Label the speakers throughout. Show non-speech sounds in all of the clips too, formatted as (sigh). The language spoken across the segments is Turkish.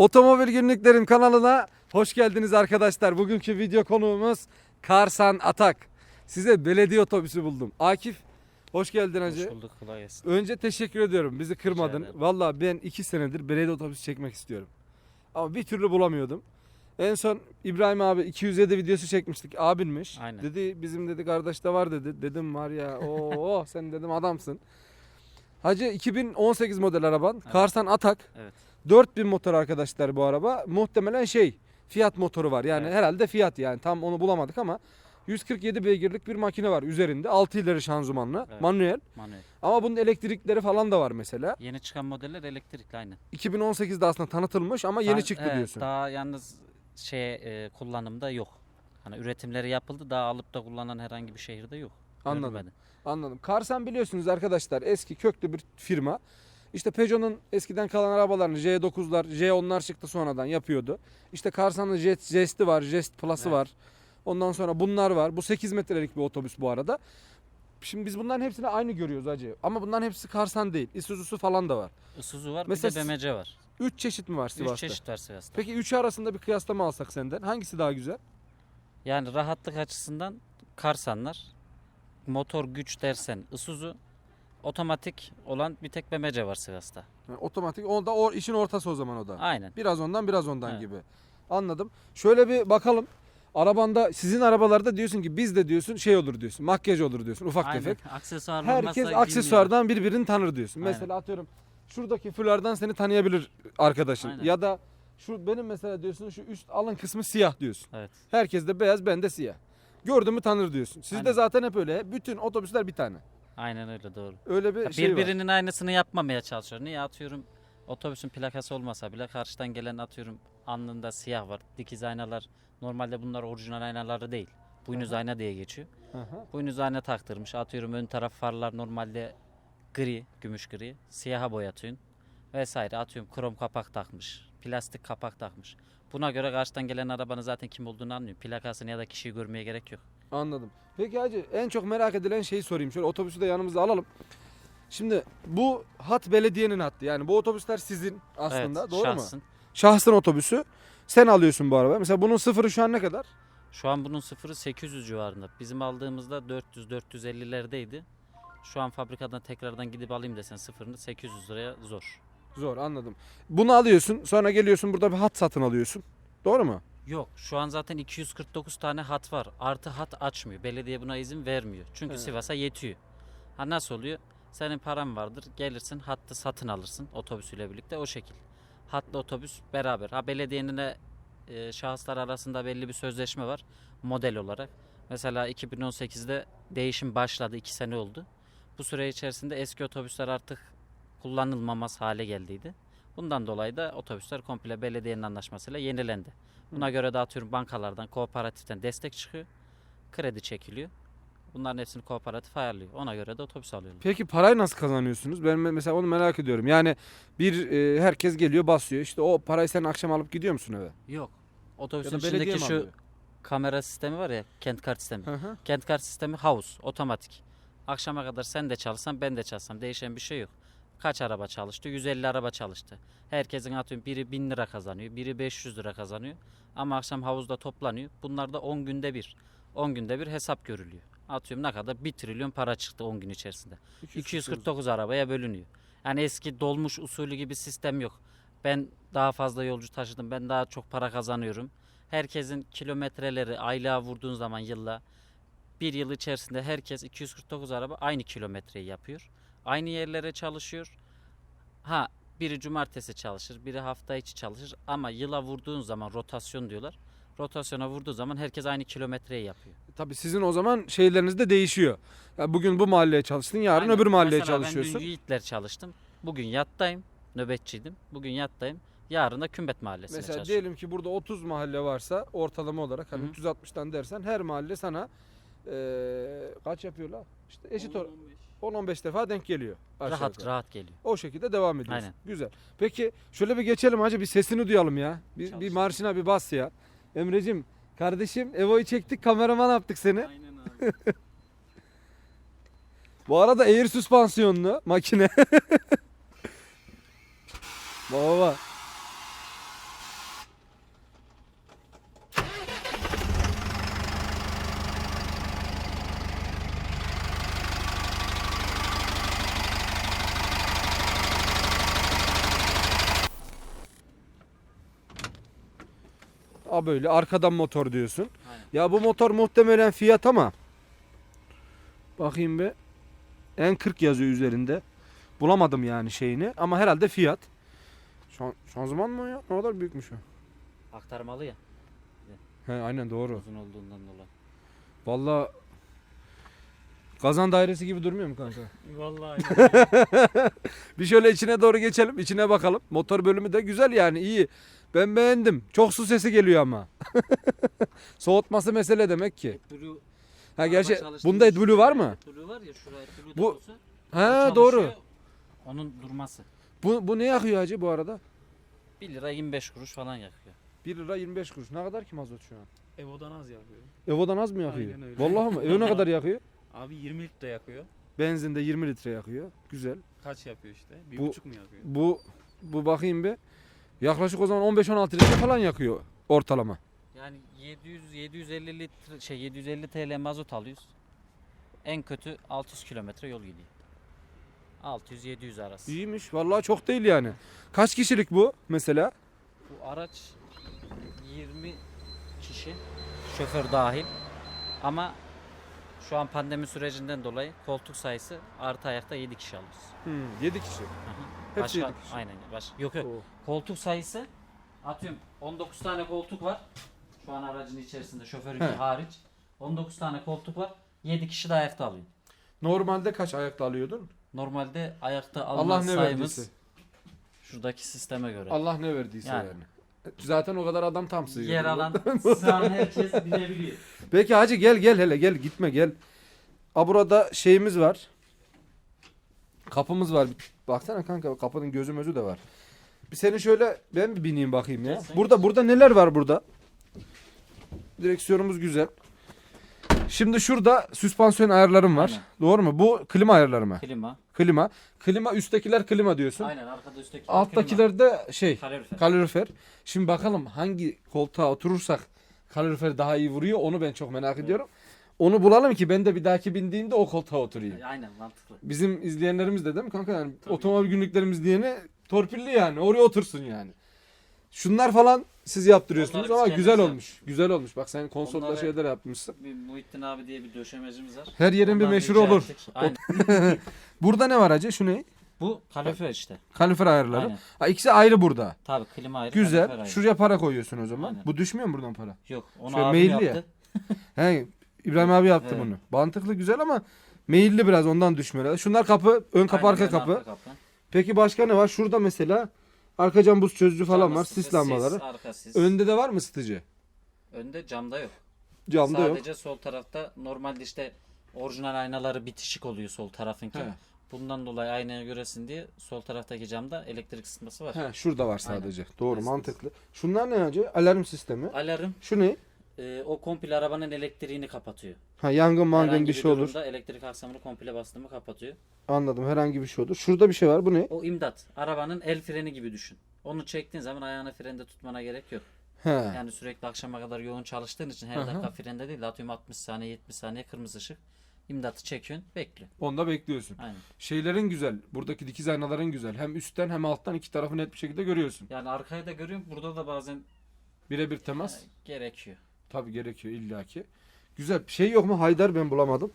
Speaker 1: Otomobil Günlüklerim kanalına hoş geldiniz arkadaşlar. Bugünkü video konuğumuz Karsan Atak. Size belediye otobüsü buldum. Akif hoş geldin hacı.
Speaker 2: Hoş bulduk kolay gelsin.
Speaker 1: Önce teşekkür ediyorum. Bizi kırmadın.
Speaker 2: ederim.
Speaker 1: Valla ben iki senedir belediye otobüsü çekmek istiyorum. Ama bir türlü bulamıyordum. En son İbrahim abi 207 videosu çekmiştik. Abinmiş.
Speaker 2: Aynen.
Speaker 1: Dedi bizim dedi kardeş de var dedi. Dedim var ya (laughs) o sen dedim adamsın. Hacı 2018 model araban. Karsan Atak.
Speaker 2: Evet.
Speaker 1: 4000 motor arkadaşlar bu araba. Muhtemelen şey Fiat motoru var. Yani
Speaker 2: Evet.
Speaker 1: herhalde Fiat yani tam onu bulamadık ama 147 beygirlik bir makine var üzerinde. 6 ileri şanzımanlı,
Speaker 2: Evet.
Speaker 1: manuel.
Speaker 2: Manuel.
Speaker 1: Ama bunun elektrikleri falan da var mesela.
Speaker 2: Yeni çıkan modeller elektrikli aynı.
Speaker 1: 2018'de aslında tanıtılmış ama yeni
Speaker 2: Daha-
Speaker 1: çıktı
Speaker 2: evet,
Speaker 1: diyorsun.
Speaker 2: Daha yalnız şey e, kullanımda yok. Hani üretimleri yapıldı daha alıp da kullanan herhangi bir şehirde yok.
Speaker 1: Anladım.
Speaker 2: Görülmedi.
Speaker 1: Anladım. Karsan biliyorsunuz arkadaşlar eski köklü bir firma. İşte Peugeot'un eskiden kalan arabalarını J9'lar, J10'lar çıktı sonradan yapıyordu. İşte Karsan'ın Jet, Jest'i var, Jest Plus'ı
Speaker 2: Evet.
Speaker 1: var. Ondan sonra bunlar var. Bu 8 metrelik bir otobüs bu arada. Şimdi biz bunların hepsini aynı görüyoruz acı. Ama bunların hepsi Karsan değil. Isuzu'su falan da var.
Speaker 2: Isuzu var
Speaker 1: Mesela
Speaker 2: bir de BMC var.
Speaker 1: 3 çeşit mi var Sivas'ta?
Speaker 2: Üç çeşit var Sivas'ta.
Speaker 1: Peki üçü arasında bir kıyaslama alsak senden. Hangisi daha güzel?
Speaker 2: Yani rahatlık açısından Karsanlar. Motor güç dersen Isuzu. Otomatik olan bir tek BMC var Sivas'ta.
Speaker 1: Yani otomatik. O da o işin ortası o zaman o da.
Speaker 2: Aynen.
Speaker 1: Biraz ondan biraz ondan
Speaker 2: Evet.
Speaker 1: gibi. Anladım. Şöyle bir bakalım. Arabanda sizin arabalarda diyorsun ki biz de diyorsun şey olur diyorsun. Makyaj olur diyorsun ufak
Speaker 2: Aynen.
Speaker 1: tefek.
Speaker 2: Aksesuar
Speaker 1: Herkes aksesuardan birbirini tanır diyorsun.
Speaker 2: Aynen.
Speaker 1: Mesela atıyorum şuradaki fulardan seni tanıyabilir arkadaşın.
Speaker 2: Aynen.
Speaker 1: Ya da şu benim mesela diyorsun şu üst alın kısmı siyah diyorsun.
Speaker 2: Evet.
Speaker 1: Herkes de beyaz ben de siyah. Gördün mü tanır diyorsun. Sizde zaten hep öyle. Bütün otobüsler bir tane.
Speaker 2: Aynen öyle doğru.
Speaker 1: Öyle bir
Speaker 2: Ya
Speaker 1: şey var.
Speaker 2: Birbirinin aynısını yapmamaya çalışıyor. Niye atıyorum otobüsün plakası olmasa bile karşıdan gelen atıyorum alnında siyah var. Dikiz aynalar normalde bunlar orijinal aynaları değil. Boynuz
Speaker 1: Aha.
Speaker 2: ayna diye geçiyor.
Speaker 1: Hı.
Speaker 2: Boynuz ayna taktırmış. Atıyorum ön taraf farlar normalde gri, gümüş gri. Siyaha boyatıyorsun. Vesaire atıyorum krom kapak takmış. Plastik kapak takmış. Buna göre karşıdan gelen arabanın zaten kim olduğunu anlıyor. Plakasını ya da kişiyi görmeye gerek yok.
Speaker 1: Anladım. Peki hacı en çok merak edilen şeyi sorayım. Şöyle otobüsü de yanımıza alalım. Şimdi bu hat belediyenin hattı. Yani bu otobüsler sizin aslında
Speaker 2: evet,
Speaker 1: doğru mu?
Speaker 2: şahsın.
Speaker 1: Şahsın otobüsü. Sen alıyorsun bu arabayı. Mesela bunun sıfırı şu an ne kadar?
Speaker 2: Şu an bunun sıfırı 800 civarında. Bizim aldığımızda 400-450'lerdeydi. Şu an fabrikadan tekrardan gidip alayım desen sıfırını 800 liraya zor.
Speaker 1: Zor anladım. Bunu alıyorsun sonra geliyorsun burada bir hat satın alıyorsun. Doğru mu?
Speaker 2: Yok şu an zaten 249 tane hat var. Artı hat açmıyor. Belediye buna izin vermiyor. Çünkü
Speaker 1: He.
Speaker 2: Sivas'a yetiyor. Ha nasıl oluyor? Senin paran vardır. Gelirsin hattı satın alırsın otobüsüyle birlikte o şekil. Hatla otobüs beraber. Ha belediyenin de e, şahıslar arasında belli bir sözleşme var model olarak. Mesela 2018'de değişim başladı. 2 sene oldu. Bu süre içerisinde eski otobüsler artık kullanılmamaz hale geldiydi. Bundan dolayı da otobüsler komple belediyenin anlaşmasıyla yenilendi. Buna göre de atıyorum bankalardan, kooperatiften destek çıkıyor. Kredi çekiliyor. Bunların hepsini kooperatif ayarlıyor. Ona göre de otobüs alıyorlar.
Speaker 1: Peki parayı nasıl kazanıyorsunuz? Ben me- mesela onu merak ediyorum. Yani bir e, herkes geliyor basıyor. İşte o parayı sen akşam alıp gidiyor musun eve?
Speaker 2: Yok. Otobüsün içindeki şu
Speaker 1: alıyor?
Speaker 2: kamera sistemi var ya, kent kart sistemi.
Speaker 1: Hı hı.
Speaker 2: Kent kart sistemi house, otomatik. Akşama kadar sen de çalışsan ben de çalışsam değişen bir şey yok. Kaç araba çalıştı? 150 araba çalıştı. Herkesin atıyorum biri 1000 lira kazanıyor, biri 500 lira kazanıyor. Ama akşam havuzda toplanıyor. Bunlar da 10 günde bir. 10 günde bir hesap görülüyor. Atıyorum ne kadar? 1 trilyon para çıktı 10 gün içerisinde. 249 arabaya bölünüyor. Yani eski dolmuş usulü gibi sistem yok. Ben daha fazla yolcu taşıdım. Ben daha çok para kazanıyorum. Herkesin kilometreleri aylığa vurduğun zaman yılla bir yıl içerisinde herkes 249 araba aynı kilometreyi yapıyor. Aynı yerlere çalışıyor. Ha biri cumartesi çalışır, biri hafta içi çalışır ama yıla vurduğun zaman rotasyon diyorlar. Rotasyona vurduğu zaman herkes aynı kilometreyi yapıyor.
Speaker 1: Tabii sizin o zaman şeyleriniz de değişiyor. Ya bugün bu mahalleye çalıştın, yarın
Speaker 2: Aynen.
Speaker 1: öbür mahalleye
Speaker 2: Mesela
Speaker 1: çalışıyorsun.
Speaker 2: ben dün Yiğitler çalıştım. Bugün yattayım. Nöbetçiydim. Bugün yattayım. Yarın da Kümbet Mahallesi'ne
Speaker 1: Mesela
Speaker 2: çalışıyorum.
Speaker 1: diyelim ki burada 30 mahalle varsa ortalama olarak hani
Speaker 2: Hı hı.
Speaker 1: 360'tan dersen her mahalle sana eee, kaç yapıyorlar? İşte eşit or- 10-15 defa denk geliyor. aşağı
Speaker 2: Rahat
Speaker 1: yukarı.
Speaker 2: rahat geliyor.
Speaker 1: O şekilde devam ediyorsun.
Speaker 2: Aynen.
Speaker 1: Güzel. Peki şöyle bir geçelim hacı bir sesini duyalım ya. Bir, bir marşına bir bas ya. Emrecim kardeşim Evo'yu çektik kameraman yaptık seni.
Speaker 2: Aynen abi. (laughs)
Speaker 1: Bu arada air süspansiyonlu makine. (laughs) baba baba. Ha böyle arkadan motor diyorsun.
Speaker 2: Aynen.
Speaker 1: Ya bu motor muhtemelen fiyat ama bakayım bir N40 yazıyor üzerinde. Bulamadım yani şeyini ama herhalde fiyat. Şan, şanzıman mı ya? Ne kadar büyükmüş o.
Speaker 2: Aktarmalı ya.
Speaker 1: He aynen doğru.
Speaker 2: Uzun olduğundan dolayı.
Speaker 1: Vallahi kazan dairesi gibi durmuyor mu kanka? (laughs)
Speaker 2: Vallahi.
Speaker 1: Bir şöyle içine doğru geçelim. içine bakalım. Motor bölümü de güzel yani iyi. Ben beğendim. Çok su sesi geliyor ama. (laughs) Soğutması mesele demek ki.
Speaker 2: Blue
Speaker 1: Ha gerçi bunda AdBlue var mı?
Speaker 2: AdBlue var ya şuraya AdBlue
Speaker 1: Bu-
Speaker 2: deposu.
Speaker 1: Ha
Speaker 2: çalışıyor,
Speaker 1: doğru.
Speaker 2: Onun durması.
Speaker 1: Bu, bu ne yakıyor hacı bu arada?
Speaker 2: 1 lira 25 kuruş falan yakıyor.
Speaker 1: 1 lira 25 kuruş. Ne kadar ki mazot şu an?
Speaker 3: Evo'dan az yakıyor.
Speaker 1: Evo'dan az mı yakıyor?
Speaker 3: Aynen öyle.
Speaker 1: Vallahi mı? Evo ne kadar yakıyor? (laughs)
Speaker 3: Abi 20 litre yakıyor.
Speaker 1: Benzinde 20 litre yakıyor. Güzel.
Speaker 3: Kaç yapıyor işte? Bir
Speaker 1: Bu-
Speaker 3: buçuk mu yakıyor?
Speaker 1: Bu bu bakayım bir. Yaklaşık o zaman 15-16 litre falan yakıyor ortalama.
Speaker 2: Yani 700 750 litre şey 750 TL mazot alıyoruz. En kötü 600 kilometre yol gidiyor. 600 700 arası.
Speaker 1: İyiymiş. Vallahi çok değil yani. Kaç kişilik bu mesela?
Speaker 2: Bu araç 20 kişi şoför dahil. Ama şu an pandemi sürecinden dolayı koltuk sayısı artı ayakta 7 kişi alıyoruz.
Speaker 1: Hmm, 7 kişi.
Speaker 2: Hı hı.
Speaker 1: Hepsi
Speaker 2: Başka,
Speaker 1: 7 kişi.
Speaker 2: aynen baş, yok yok.
Speaker 1: Oo.
Speaker 2: Koltuk sayısı atıyorum 19 tane koltuk var. Şu an aracın içerisinde şoförünki
Speaker 1: He.
Speaker 2: hariç. 19 tane koltuk var. 7 kişi de ayakta alıyor.
Speaker 1: Normalde kaç ayakta alıyordun?
Speaker 2: Normalde ayakta alma
Speaker 1: Allah ne
Speaker 2: sayımız
Speaker 1: verdiyse.
Speaker 2: şuradaki sisteme göre.
Speaker 1: Allah ne verdiyse yani.
Speaker 2: Yani.
Speaker 1: Zaten o kadar adam tam sığıyor.
Speaker 2: Yer alan (laughs) sığan herkes bilebiliyor.
Speaker 1: Peki hacı gel gel hele gel gitme gel. A burada şeyimiz var. Kapımız var. Baksana kanka kapının gözü mözü de var. Bir seni şöyle ben bir bineyim bakayım ya.
Speaker 2: Sen
Speaker 1: Burada burada neler var burada? Direksiyonumuz güzel. Şimdi şurada süspansiyon ayarlarım var.
Speaker 2: Aynen.
Speaker 1: Doğru mu? Bu klima ayarları mı?
Speaker 2: Klima.
Speaker 1: Klima. Klima üsttekiler klima diyorsun.
Speaker 2: Aynen arkada üstteki klima.
Speaker 1: Alttakiler de şey
Speaker 2: kalorifer.
Speaker 1: kalorifer. Şimdi bakalım hangi koltuğa oturursak kalorifer daha iyi vuruyor onu ben çok merak ediyorum. Onu bulalım ki ben de bir dahaki bindiğimde o koltuğa oturayım.
Speaker 2: Aynen mantıklı.
Speaker 1: Bizim izleyenlerimiz de değil mi kanka yani
Speaker 3: Tabii.
Speaker 1: otomobil günlüklerimiz diyene torpilli yani oraya otursun yani. Şunlar falan siz yaptırıyorsunuz
Speaker 2: Onları
Speaker 1: ama
Speaker 2: biz
Speaker 1: güzel
Speaker 2: kendimiz
Speaker 1: olmuş. Güzel olmuş. Bak sen konsolda
Speaker 2: Onları-
Speaker 1: şeyler yapmışsın.
Speaker 2: Bir Muhittin abi diye bir döşemecimiz var.
Speaker 1: Her yerin bir
Speaker 2: Ondan
Speaker 1: meşhur
Speaker 2: rica
Speaker 1: olur.
Speaker 2: ettik. Aynen. (laughs)
Speaker 1: Burada ne var hacı? Şu ne?
Speaker 2: Bu kalorifer işte.
Speaker 1: Kalorifer ayarları.
Speaker 2: Aynen.
Speaker 1: Ha, ikisi ayrı burada.
Speaker 2: Tabii klima ayrı.
Speaker 1: Güzel.
Speaker 2: ayrı.
Speaker 1: Şuraya para koyuyorsun o zaman.
Speaker 2: Aynen.
Speaker 1: Bu düşmüyor mu buradan para?
Speaker 2: Yok onu
Speaker 1: Şöyle
Speaker 2: abi
Speaker 1: meyilli ya.
Speaker 2: yaptı.
Speaker 1: He (laughs) İbrahim abi yaptı
Speaker 2: Evet.
Speaker 1: bunu. Mantıklı güzel ama meyilli biraz ondan düşmüyor. Şunlar kapı, ön kapı,
Speaker 2: Aynen,
Speaker 1: arka
Speaker 2: ön kapı.
Speaker 1: Peki başka ne var? Şurada mesela arka cam buz çözücü falan
Speaker 2: Cam
Speaker 1: var.
Speaker 2: ısıtıcı,
Speaker 1: Sis lambaları.
Speaker 2: Sis, arka sis.
Speaker 1: Önde de var mı ısıtıcı?
Speaker 2: Önde camda yok.
Speaker 1: Camda yok.
Speaker 2: Sadece sol tarafta normalde işte orijinal aynaları bitişik oluyor sol tarafınki.
Speaker 1: He.
Speaker 2: Bundan dolayı aynaya göresin diye sol taraftaki camda elektrik ısıtması var.
Speaker 1: He, şurada var
Speaker 2: Aynen.
Speaker 1: sadece. Doğru
Speaker 2: Sis,
Speaker 1: mantıklı. Şunlar ne hacı? Alarm sistemi.
Speaker 2: Alarm
Speaker 1: Şu ne?
Speaker 2: E, o komple arabanın elektriğini kapatıyor.
Speaker 1: Ha yangın mangın
Speaker 2: Herhangi
Speaker 1: bir şey olur.
Speaker 2: durumda elektrik aksamını komple bastığımı kapatıyor.
Speaker 1: Anladım. Herhangi bir şey olur. Şurada bir şey var. Bu ne?
Speaker 2: O imdat. Arabanın el freni gibi düşün. Onu çektiğin zaman ayağını frende tutmana gerek yok.
Speaker 1: He.
Speaker 2: Yani sürekli akşama kadar yoğun çalıştığın için her
Speaker 1: Hı hı.
Speaker 2: dakika frende değil de atıyorum 60 saniye 70 saniye kırmızı ışık. İmdatı çekiyorsun bekliyor.
Speaker 1: Onda bekliyorsun.
Speaker 2: Aynen.
Speaker 1: Şeylerin güzel. Buradaki dikiz aynaların güzel. Hem üstten hem alttan iki tarafı net bir şekilde görüyorsun.
Speaker 2: Yani arkayı da görüyorum. Burada da bazen
Speaker 1: Birebir temas.
Speaker 2: e, gerekiyor.
Speaker 1: Tabii gerekiyor illaki. Güzel. Bir şey yok mu? Haydar ben bulamadım.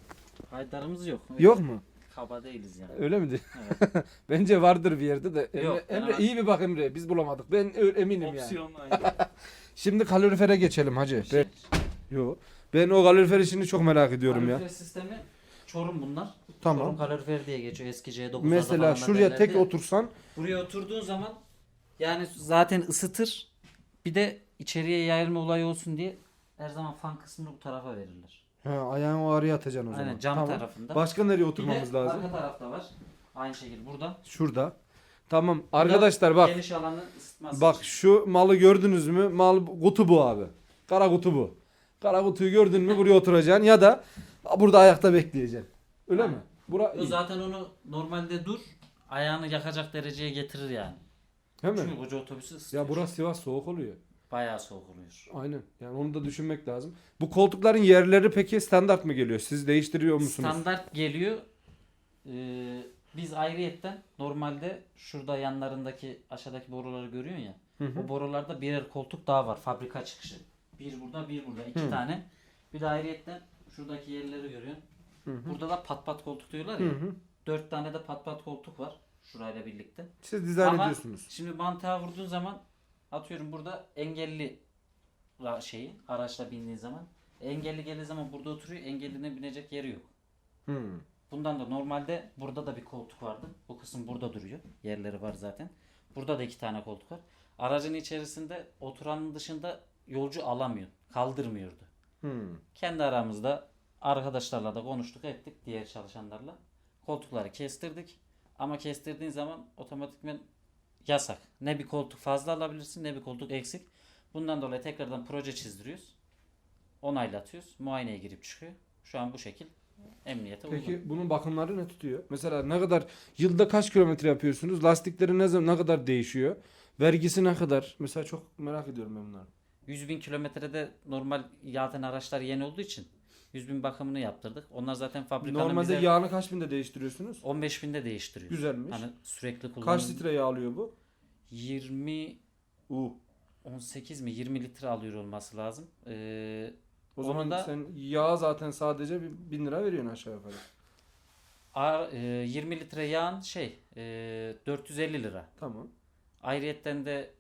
Speaker 2: Haydarımız yok. Öyle
Speaker 1: Yok mu?
Speaker 2: Kaba değiliz yani.
Speaker 1: Öyle mi? diyor?
Speaker 2: Evet. (laughs)
Speaker 1: Bence vardır bir yerde de. Emre,
Speaker 2: Yok,
Speaker 1: Emre
Speaker 2: ben-
Speaker 1: iyi bir bak Emre. Biz bulamadık. Ben ö- eminim yani.
Speaker 3: Opsiyon aynı. (laughs)
Speaker 1: Şimdi kalorifere geçelim hacı.
Speaker 2: Şey,
Speaker 1: Ben, yo. Ben o kalorifer işini çok merak ediyorum ya.
Speaker 2: kalorifer sistemi Çorum bunlar. Çorum
Speaker 1: Tamam.
Speaker 2: kalorifer diye geçiyor eski C9'larda
Speaker 1: Mesela
Speaker 2: falan da
Speaker 1: şuraya tek
Speaker 2: derlerdi.
Speaker 1: otursan
Speaker 2: Buraya oturduğun zaman yani zaten ısıtır. Bir de içeriye yayılma olayı olsun diye her zaman fan kısmını bu tarafa verirler.
Speaker 1: he, ayağını o araya atacaksın o zaman.
Speaker 2: Aynen cam
Speaker 1: Tamam.
Speaker 2: tarafında.
Speaker 1: Başka nereye
Speaker 2: bir de
Speaker 1: oturmamız lazım?
Speaker 2: arka tarafta var. Aynı şekilde burada.
Speaker 1: Şurada. Tamam. Arkadaşlar bak.
Speaker 2: Geniş alanı ısıtması
Speaker 1: Bak
Speaker 2: için.
Speaker 1: şu malı gördünüz mü? Mal kutu bu abi. Kara kutu bu. Kara kutuyu gördün mü buraya oturacaksın ya da burada ayakta bekleyeceksin. Öyle mi? Bura
Speaker 2: Yo, zaten onu normalde dur ayağını yakacak dereceye getirir yani.
Speaker 1: Değil mi?
Speaker 2: Çünkü koca otobüsü ısıtıyor.
Speaker 1: Ya burası Sivas soğuk oluyor.
Speaker 2: Bayağı soğuk oluyor.
Speaker 1: Aynen. Yani onu da düşünmek lazım. Bu koltukların yerleri peki standart mı geliyor? Siz değiştiriyor musunuz?
Speaker 2: Standart geliyor. Ee, biz ayrıyetten normalde şurada yanlarındaki aşağıdaki boruları görüyorsun ya.
Speaker 1: Hı hı.
Speaker 2: O borularda birer koltuk daha var fabrika çıkışı. Bir burada bir burada iki
Speaker 1: Hı.
Speaker 2: tane. Bir de ayrıyetten şuradaki yerleri görüyorsun.
Speaker 1: Hı hı.
Speaker 2: Burada da pat pat koltuk diyorlar
Speaker 1: Hı
Speaker 2: ya.
Speaker 1: hı.
Speaker 2: Dört tane de pat pat koltuk var. Şurayla birlikte.
Speaker 1: Siz dizayn
Speaker 2: Ama
Speaker 1: ediyorsunuz.
Speaker 2: Şimdi mantığa vurduğun zaman atıyorum burada engelli şeyi araçla bindiğin zaman engelli geldiği zaman burada oturuyor engellinin binecek yeri yok.
Speaker 1: Hı.
Speaker 2: Bundan da normalde burada da bir koltuk vardı. Bu kısım burada duruyor. Yerleri var zaten. Burada da iki tane koltuk var. Aracın içerisinde oturanın dışında yolcu alamıyor. Kaldırmıyordu.
Speaker 1: Hı.
Speaker 2: Kendi aramızda arkadaşlarla da konuştuk ettik diğer çalışanlarla. Koltukları kestirdik. Ama kestirdiğin zaman otomatikmen yasak. Ne bir koltuk fazla alabilirsin ne bir koltuk eksik. Bundan dolayı tekrardan proje çizdiriyoruz. Onaylatıyoruz. Muayeneye girip çıkıyor. Şu an bu şekil emniyete uygun.
Speaker 1: Peki bunun bakımları ne tutuyor? Mesela ne kadar yılda kaç kilometre yapıyorsunuz? Lastikleri ne zaman ne kadar değişiyor? Vergisi ne kadar? Mesela çok merak ediyorum ben bunları.
Speaker 2: 100 bin kilometrede normal zaten araçlar yeni olduğu için 100 bin bakımını yaptırdık. Onlar zaten fabrikanın
Speaker 1: Normalde
Speaker 2: bize
Speaker 1: yağını kaç binde değiştiriyorsunuz?
Speaker 2: 15 binde değiştiriyoruz.
Speaker 1: Güzelmiş.
Speaker 2: Hani sürekli kullanım.
Speaker 1: Kaç litre yağ alıyor bu?
Speaker 2: 20
Speaker 1: U.
Speaker 2: 18 mi 20 litre alıyor olması lazım. Ee,
Speaker 1: O zaman
Speaker 2: da-
Speaker 1: sen yağ zaten sadece bir bin lira veriyorsun aşağı yukarı.
Speaker 2: ar- e, 20 litre yağın şey e, 450 lira.
Speaker 1: Tamam.
Speaker 2: Ayrıyetten de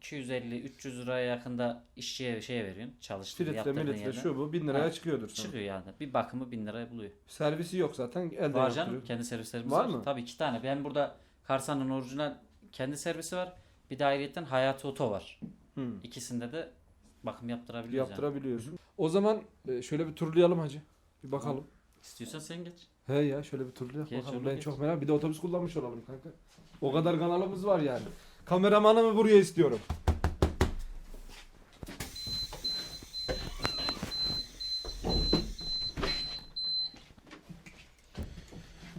Speaker 2: 250-300 liraya yakında işçiye şeye veriyorsun. Çalıştığın
Speaker 1: Filtre,
Speaker 2: yaptırdığın
Speaker 1: militre
Speaker 2: yerden.
Speaker 1: şu bu bin liraya
Speaker 2: Ha,
Speaker 1: çıkıyordur sana.
Speaker 2: Çıkıyor yani. Bir bakımı 1000 liraya buluyor.
Speaker 1: Servisi yok zaten elden
Speaker 2: Var canım.
Speaker 1: yaptırıyor.
Speaker 2: Kendi servislerimiz
Speaker 1: Var
Speaker 2: var.
Speaker 1: mı?
Speaker 2: Tabii iki tane. Ben burada Karsa'nın orijinal kendi servisi var. Bir de ayrıyetten Hayati Oto var.
Speaker 1: Hı.
Speaker 2: İkisinde de bakım yaptırabiliyoruz yani.
Speaker 1: Yaptırabiliyorsun. O zaman e, şöyle bir turlayalım hacı. Bir bakalım.
Speaker 2: İstiyorsan sen geç.
Speaker 1: He ya şöyle bir turlayalım
Speaker 2: Geç
Speaker 1: bakalım.
Speaker 2: onu
Speaker 1: Ben
Speaker 2: geç.
Speaker 1: çok merak Bir de otobüs kullanmış olalım kanka. O kadar kanalımız var yani. Kameramanımı buraya istiyorum.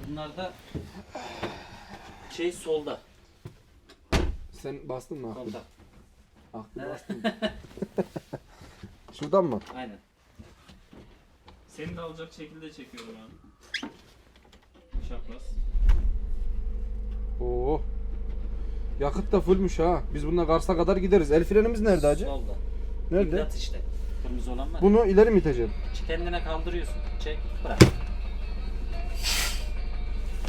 Speaker 2: Bunlar da şey solda.
Speaker 1: Sen bastın mı?
Speaker 2: Solda.
Speaker 1: Aklı
Speaker 2: Evet.
Speaker 1: bastın? (laughs) Şuradan mı?
Speaker 2: Aynen.
Speaker 3: Seni de alacak şekilde çekiyorum abi. Şaplas.
Speaker 1: Oo. Yakıt da fullmüş ha. Biz bununla Kars'a kadar gideriz. El frenimiz nerede hacı?
Speaker 2: Solda.
Speaker 1: Nerede?
Speaker 2: İmdat işte. Kırmızı olan var.
Speaker 1: Bunu ileri mi iteceğim?
Speaker 2: Kendine kaldırıyorsun. Çek. Bırak.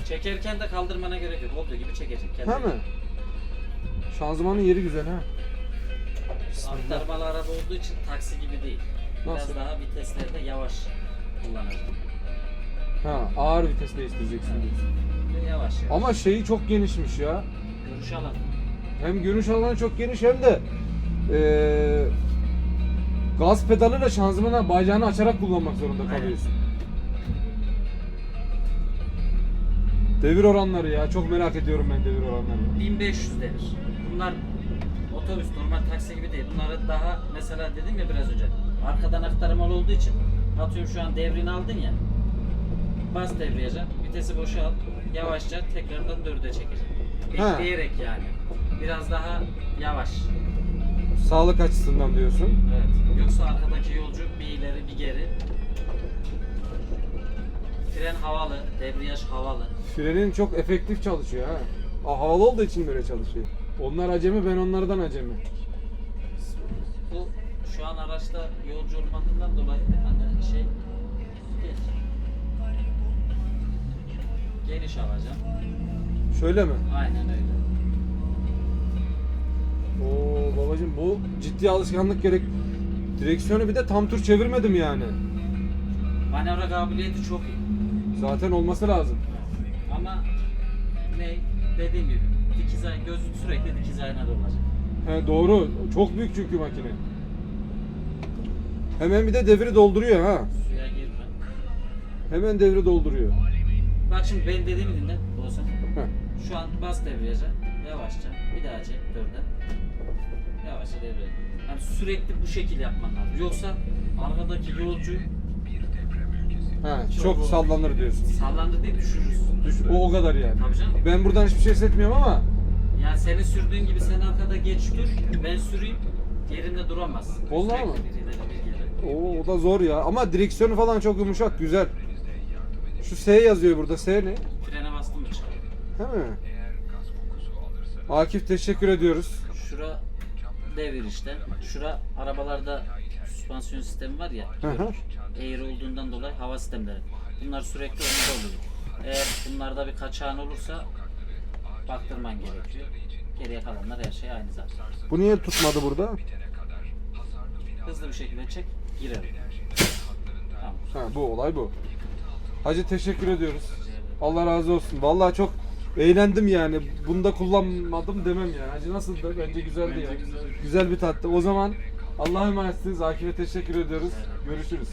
Speaker 2: Çekerken de kaldırmana gerek yok. Olduğu gibi çekeceksin.
Speaker 1: He
Speaker 2: kendine.
Speaker 1: mi? Şanzımanın yeri güzel ha.
Speaker 2: Aktarmalı araba olduğu için taksi gibi değil. Biraz
Speaker 1: Nasıl?
Speaker 2: daha viteslerde yavaş kullanır.
Speaker 1: Ha, ağır viteste isteyeceksin diyorsun.
Speaker 2: Yavaş yavaş.
Speaker 1: Ama şeyi çok genişmiş ya.
Speaker 2: Görüş alanı.
Speaker 1: Hem görüş alanı çok geniş hem de eee gaz pedalıyla şanzımana bacağını açarak kullanmak zorunda kalıyorsun. Devir oranları ya çok merak ediyorum ben devir oranlarını.
Speaker 2: 1500 devir. Bunlar otobüs normal taksi gibi değil. Bunları daha mesela dedim ya biraz önce arkadan aktarmalı olduğu için atıyorum şu an devrini aldın ya bas devriyece vitesi boşalt yavaşça tekrardan dörde çekeceksin.
Speaker 1: Ha.
Speaker 2: Bekleyerek yani. Biraz daha yavaş.
Speaker 1: Sağlık açısından diyorsun.
Speaker 2: Evet. Yoksa arkadaki yolcu bir ileri bir geri. Fren havalı, debriyaj havalı.
Speaker 1: Frenin çok efektif çalışıyor ha. Aa, havalı olduğu için böyle çalışıyor. Onlar acemi ben onlardan acemi.
Speaker 2: Bu şu an araçta yolcu olmadığından dolayı hani şey. Geniş alacağım.
Speaker 1: Şöyle mi?
Speaker 2: Aynen öyle.
Speaker 1: Oo babacım bu ciddi alışkanlık gerek. Direksiyonu bir de tam tur çevirmedim yani.
Speaker 2: Manevra kabiliyeti çok iyi.
Speaker 1: Zaten olması lazım.
Speaker 2: Ama ne dediğim gibi dikiz ay gözün sürekli dikiz aynada olacak.
Speaker 1: He doğru. Çok büyük çünkü makine. Hemen bir de devri dolduruyor ha.
Speaker 2: Suya girme.
Speaker 1: Hemen devri dolduruyor.
Speaker 2: Bak şimdi ben dediğimi dinle. Şu an bas debriyaja yavaşça bir daha çek dörde. Yavaşça devreye. Yani sürekli bu şekil yapman lazım. Yoksa arkadaki yolcu
Speaker 1: Ha,
Speaker 2: Çok
Speaker 1: çok sallanır diyorsun.
Speaker 2: sallandı diye düşürürsün.
Speaker 1: Düş, o o kadar yani.
Speaker 2: Tabii canım.
Speaker 1: Ben buradan hiçbir şey hissetmiyorum ama
Speaker 2: Yani senin sürdüğün gibi sen arkada geç dur, ben süreyim, yerinde duramaz.
Speaker 1: Vallahi
Speaker 2: Sürekli
Speaker 1: mi?
Speaker 2: bir
Speaker 1: o da zor ya. Ama direksiyonu falan çok yumuşak, güzel. Şu S yazıyor burada. S ne? He mi? Akif teşekkür ediyoruz.
Speaker 2: Şura devir işte. Şura arabalarda süspansiyon sistemi var ya.
Speaker 1: Hı hı.
Speaker 2: Eğri olduğundan dolayı hava sistemleri. Bunlar sürekli önünde oluyor. Eğer bunlarda bir kaçağın olursa baktırman gerekiyor. Geriye kalanlar her şey aynı zaten.
Speaker 1: Bu niye tutmadı burada?
Speaker 2: Hızlı bir şekilde çek, girelim. Tamam.
Speaker 1: Ha, bu olay bu. Hacı teşekkür ediyoruz. Allah razı olsun. Vallahi çok eğlendim yani. Bunu da kullanmadım demem yani. Hacı nasıldı? Bence güzeldi ya. Güzel bir tattı. O zaman Allah'a emanetsiniz. Akif'e teşekkür ediyoruz. Görüşürüz.